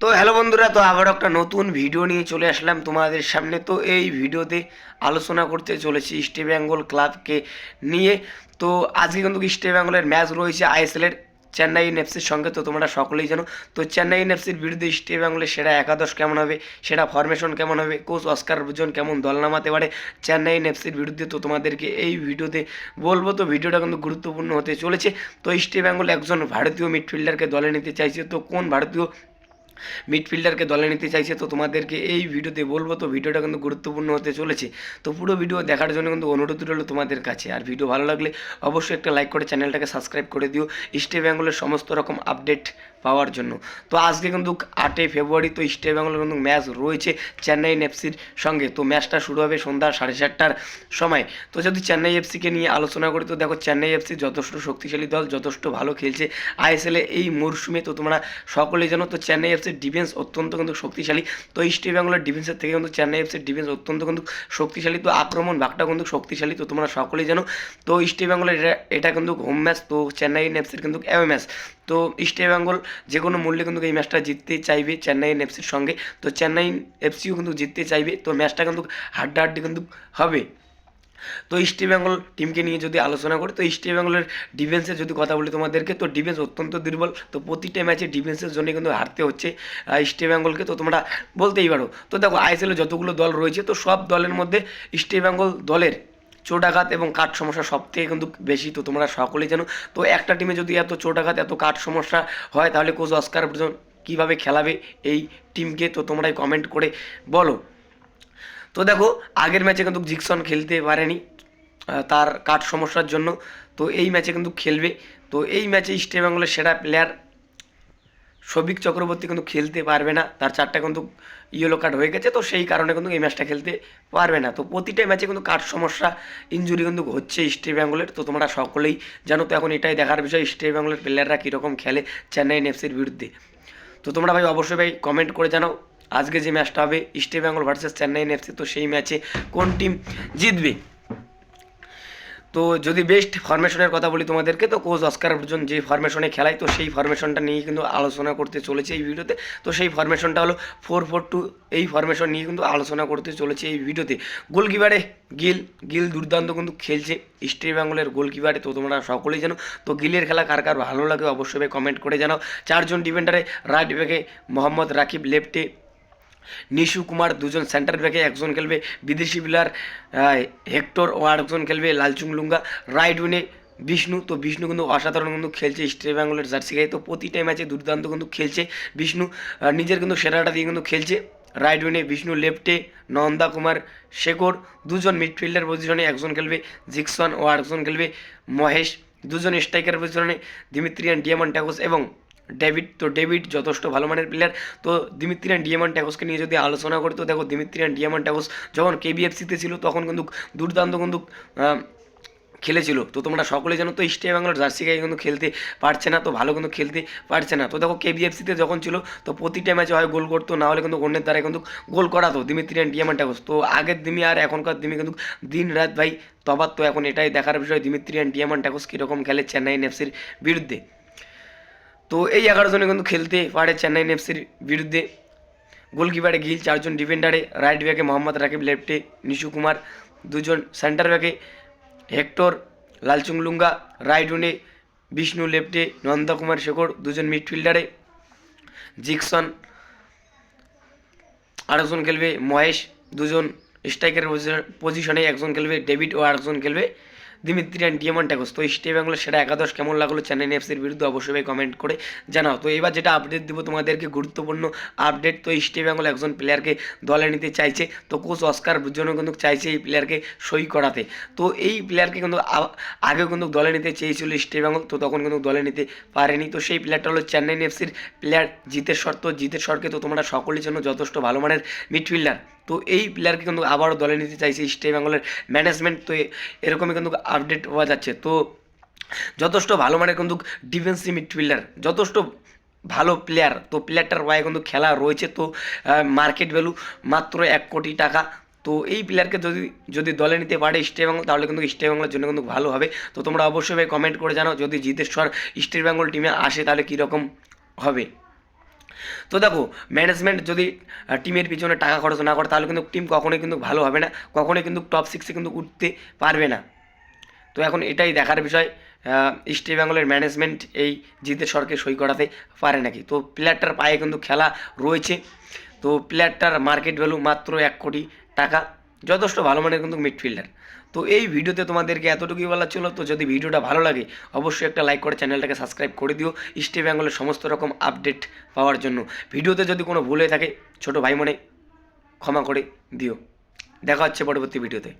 তো হ্যালো বন্ধুরা, তো আবার একটা নতুন ভিডিও নিয়ে চলে আসলাম তোমাদের সামনে। তো এই ভিডিওতে আলোচনা করতে চলেছি ইস্ট বেঙ্গল ক্লাবকে নিয়ে। তো আজকে কিন্তু ইস্ট বেঙ্গলের ম্যাচ রয়েছে আইএসএলের চেন্নাই এফসির সঙ্গে, তো তোমরা সকলেই জানো। তো চেন্নাই এফসির বিরুদ্ধে ইস্ট বেঙ্গলের সেরা একাদশ কেমন হবে, সেরা ফরমেশন কেমন হবে কোচ অস্কার ভুজন কেমন দল নামাতে পারে চেন্নাই এফসির বিরুদ্ধে, তো তোমাদেরকে এই ভিডিওতে বলব। তো ভিডিওটা কিন্তু গুরুত্বপূর্ণ হতে চলেছে। তো ইস্ট বেঙ্গল একজন ভারতীয় মিডফিল্ডারকে দলে নিতে চাইছে, তো কোন ভারতীয় মিডফিল্ডারকে দলে নিতে চাইছে, তো তোমাদেরকে এই ভিডিওতে বলব, তো ভিডিওটা কিন্তু গুরুত্বপূর্ণ হতে চলেছে। তো পুরো ভিডিও দেখার জন্য কিন্তু অনুরোধ রইল তোমাদের কাছে। আর ভিডিও ভালো লাগলে অবশ্যই একটা লাইক করে চ্যানেলটাকে সাবস্ক্রাইব করে দিও ইস্টে বেঙ্গলের সমস্ত রকম আপডেট পাওয়ার জন্য। তো আজকে কিন্তু আটই ফেব্রুয়ারি তো ইস্টে বেঙ্গলের কিন্তু ম্যাচ রয়েছে চেন্নাই এফসির সঙ্গে। তো ম্যাচটা শুরু হবে সন্ধ্যা সাড়ে চারটার সময়। তো যদি চেন্নাই এফসিকে নিয়ে আলোচনা করি, তো দেখো চেন্নাই এফসি যথেষ্ট শক্তিশালী দল, যথেষ্ট ভালো খেলছে। আইএসএলে এই মরশুমে তো তোমরা সকলেই জানো, তো চেন্নাই এফসির ডিফেন্স অত্যন্ত কিন্তু শক্তিশালী। তো ইস্ট বেঙ্গলের ডিফেন্সের থেকে কিন্তু চেন্নাই এফসির ডিফেন্স অত্যন্ত কিন্তু শক্তিশালী। তো আক্রমণ ভাগটা কিন্তু শক্তিশালী, তো তোমরা সকলেই জানো। তো ইস্ট বেঙ্গলের এটা- এটা কিন্তু হোম ম্যাচ তো চেন্নাই এফসির কিন্তু অ্যাওয়ে ম্যাচ তো ইস্ট বেঙ্গল যে কোনো মূল্যে কিন্তু এই ম্যাচটা জিততে চাইবে চেন্নাই এফসির সঙ্গে। তো চেন্নাই এফসিও কিন্তু জিততে চাইবে, তো ম্যাচটা কিন্তু হাড্ডাহাড্ডি কিন্তু হবে। তো ইস্ট বেঙ্গল টিমকে নিয়ে যদি আলোচনা করি, তো ইস্ট বেঙ্গলের ডিফেন্সের যদি কথা বলি তোমাদেরকে, তো ডিফেন্স অত্যন্ত দুর্বল। তো প্রতিটা ম্যাচে ডিফেন্সের জন্য কিন্তু হারতে হচ্ছে ইস্ট বেঙ্গলকে তো তোমরা বলতেই পারো। তো দেখো আইএসএলে যতগুলো দল রয়েছে, তো সব দলের মধ্যে ইস্ট বেঙ্গল দলের চোটাঘাত এবং কাঠ সমস্যা সব থেকে কিন্তু বেশি। তো তোমরা সকলেই জানো। তো একটা টিমে যদি এত চোটাঘাত, এত কাঠ সমস্যা হয়, তাহলে কোচ অস্কার কীভাবে খেলাবে এই টিমকে তো তোমরাই কমেন্ট করে বলো। তো দেখো, আগের ম্যাচে কিন্তু জিকসন খেলতে পারেনি তার কাঠ সমস্যার জন্য। তো এই ম্যাচে কিন্তু খেলবে। তো এই ম্যাচে ইস্ট বেঙ্গলের সেরা প্লেয়ার সবিক চক্রবর্তী কিন্তু খেলতে পারবে না। তার চারটা কিন্তু ইয়েলো কার্ড হয়ে গেছে, তো সেই কারণে কিন্তু এই ম্যাচটা খেলতে পারবে না। তো প্রতিটা ম্যাচে কিন্তু কাঠ সমস্যা ইঞ্জুরি কিন্তু হচ্ছে ইস্ট বেঙ্গলের। তো তোমরা সকলেই জানো, তো এখন এটাই দেখার বিষয়, ইস্ট বেঙ্গলের প্লেয়াররা কীরকম খেলে চেন্নাই এফসির বিরুদ্ধে। তো তোমরা ভাই অবশ্যই ভাই কমেন্ট করে জানাও। আজকে যে ম্যাচটা হবে, East Bengal versus Chennai FC তো সেই ম্যাচে কোন টিম জিতবে? তো যদি বেস্ট ফরমেশনের কথা বলি তোমাদেরকে, তো কোচ অস্কার অর্জুন যে ফরমেশনে খেলায়, তো সেই ফরমেশনটা নিয়ে কিন্তু আলোচনা করতে চলেছে এই ভিডিওতে তো। সেই ফরমেশনটা হলো ফোর ফোর টু এই ফরমেশন নিয়ে কিন্তু আলোচনা করতে চলেছে এই ভিডিওতে গোলকিপারে গিল গিল দুর্দান্ত কিন্তু খেলছে ইস্ট বেঙ্গলের গোলকিপারে, তো তোমরা সকলেই জানো। তো গিলের খেলা কার কার ভালো লাগে অবশ্যই কমেন্ট করে জানাও। চারজন ডিফেন্ডারে রাইট ব্যাকে মোহাম্মদ রাকিব লেফটে নিশু কুমার দুজন সেন্টার ব্যাকে একজন খেলবে, বিদেশি প্লেয়ার হেক্টর ও আরেকজন খেলবে লালচুং লুঙ্গা। রাইট উইনে বিষ্ণু, তো বিষ্ণু কিন্তু অসাধারণ কিন্তু খেলছে ইস্ট বেঙ্গলের জার্সি গায়ে। তো প্রতিটা ম্যাচে দুর্দান্ত কিন্তু খেলছে বিষ্ণু। নিজের কিন্তু সেরাটা দিয়ে কিন্তু খেলছে। রাইট উইনে বিষ্ণু লেফটে নন্দা কুমার, শেখর। দুজন মিডফিল্ডার পজিশনে একজন খেলবে জিকসন ও আরেকজন খেলবে মহেশ। দুজন স্ট্রাইকার পজিশনে দিমিত্রিয়ান ডিয়ামন ট্যাগোস এবং ডেভিড, তো ডেভিড যথেষ্ট ভালো মানের প্লেয়ার তো দিমিত্রিয়ান ডিয়ামন ট্যাগোসকে নিয়ে যদি আলোচনা করি, তো দেখো দিমিত্রিয়ান ডিয়ামন ট্যাগোস যখন কেবিএফসিতে ছিল, তখন কিন্তু দুর্দান্ত কিন্তু খেলেছিল। তো তোমরা সকলে জানো তো ইস্টে বাংলার জার্সি গায়ে কিন্তু খেলতে পারছে না, তো ভালো কিন্তু খেলতে পারছে না। তো দেখো কেবিএফসিতে যখন ছিল, তো প্রতিটা ম্যাচে হয় গোল করতো, না হলে কিন্তু অন্যের দ্বারা কিন্তু গোল করাতো দিমিত্রিয়ান ট্যাগোস তো আগের দিমি আর এখনকার দিমি কিন্তু দিন রাত ভাই তফাৎ। তো এখন এটাই দেখার বিষয়, দিমিত্রিয়ান ট্যাগোস কীরকম খেলে চেন্নাই এফসির বিরুদ্ধে। তো এই এগারো জনে কিন্তু খেলতে পারে চেন্নাই এফসির বিরুদ্ধে। গোলকিপারে গিল চারজন ডিফেন্ডারে রাইট ব্যাকে মোহাম্মদ রাকিব লেফটে নিশু কুমার, দুজন সেন্টার ব্যাকে হেক্টর, লালচুং লুঙ্গা রাইট উনে বিষ্ণু লেফটে নন্দা কুমার শেখর, দুজন মিডফিল্ডারে জিকসন, আরেকজন খেলবে মহেশ, দুজন স্ট্রাইকারের পজিশনে একজন খেলবে ডেভিড ও আরেকজন খেলবে দিমিত্রিয়ান ডিএমন ট্যাগোস তো ইস্টে বেঙ্গলের সেটা একাদশ কেমন লাগল চেন্নাই এফসির বিরুদ্ধে অবশ্যই কমেন্ট করে জানাও। তো এবার যেটা আপডেট দেবো তোমাদেরকে গুরুত্বপূর্ণ আপডেট তো ইস্টে বেঙ্গল একজন প্লেয়ারকে দলে নিতে চাইছে। তো কোচ অস্কার জন্য কিন্তু চাইছে এই প্লেয়ারকে সই করাতে। তো এই প্লেয়ারকে কিন্তু আ- আগেও কিন্তু দলে নিতে চেয়েছিল ইস্টে বেঙ্গল তো তখন কিন্তু দলে নিতে পারেনি। তো সেই প্লেয়ারটা হলো চেন্নাই এফসির প্লেয়ার জিতের শর্ত জিতের শর্কে তো তোমরা সকলের জন্য যথেষ্ট ভালো মানের মিডফিল্ডার তো এই প্লেয়ারকে কিন্তু আবারও দলে নিতে চাইছে ইস্টে বেঙ্গলের ম্যানেজমেন্ট তো এরকমই কিন্তু আপডেট হওয়া যাচ্ছে। তো যথেষ্ট ভালো মানের কিন্তু ডিফেন্সিভ মিডফিল্ডার যথেষ্ট ভালো প্লেয়ার তো প্লেয়ারটার ওয়াই কিন্তু খেলা রয়েছে। তো মার্কেট ভ্যালু মাত্র এক কোটি টাকা। তো এই প্লেয়ারকে যদি যদি দলে নিতে পারে ইস্ট বেঙ্গল তাহলে কিন্তু ইস্ট বেঙ্গলের জন্য কিন্তু ভালো হবে। তো তোমরা অবশ্যই কমেন্ট করে জানাও। যদি জিতেশ্বর ইস্ট বেঙ্গল টিমে আসে, তাহলে কীরকম হবে? তো দেখো ম্যানেজমেন্ট যদি টিমের পিছনে টাকা খরচ না করে, তাহলে কিন্তু টিম কখনোই কিন্তু ভালো হবে না, কখনোই কিন্তু টপ সিক্সে কিন্তু উঠতে পারবে না। তো এখন এটাই দেখার বিষয় ইস্ট বেঙ্গলের ম্যানেজমেন্ট এই জিতে সরকে সই করাতে পারে নাকি? তো প্লেয়ারটার পায়ে কিন্তু খেলা রয়েছে। তো প্লেয়ারটার মার্কেট ভ্যালু মাত্র এক কোটি টাকা। যথেষ্ট ভালো মানের কিন্তু মিডফিল্ডার তো এই ভিডিওতে তোমাদেরকে এতটুকুই বলার ছিল। তো যদি ভিডিওটা ভালো লাগে, অবশ্যই একটা লাইক করে চ্যানেলটাকে সাবস্ক্রাইব করে দিও। ইস্ট বেঙ্গলের সমস্ত রকম আপডেট পাওয়ার জন্য। ভিডিওতে যদি কোনো ভুল হয়ে থাকে, ছোটো ভাই মনে ক্ষমা করে দিও। দেখা হচ্ছে পরবর্তী ভিডিওতে।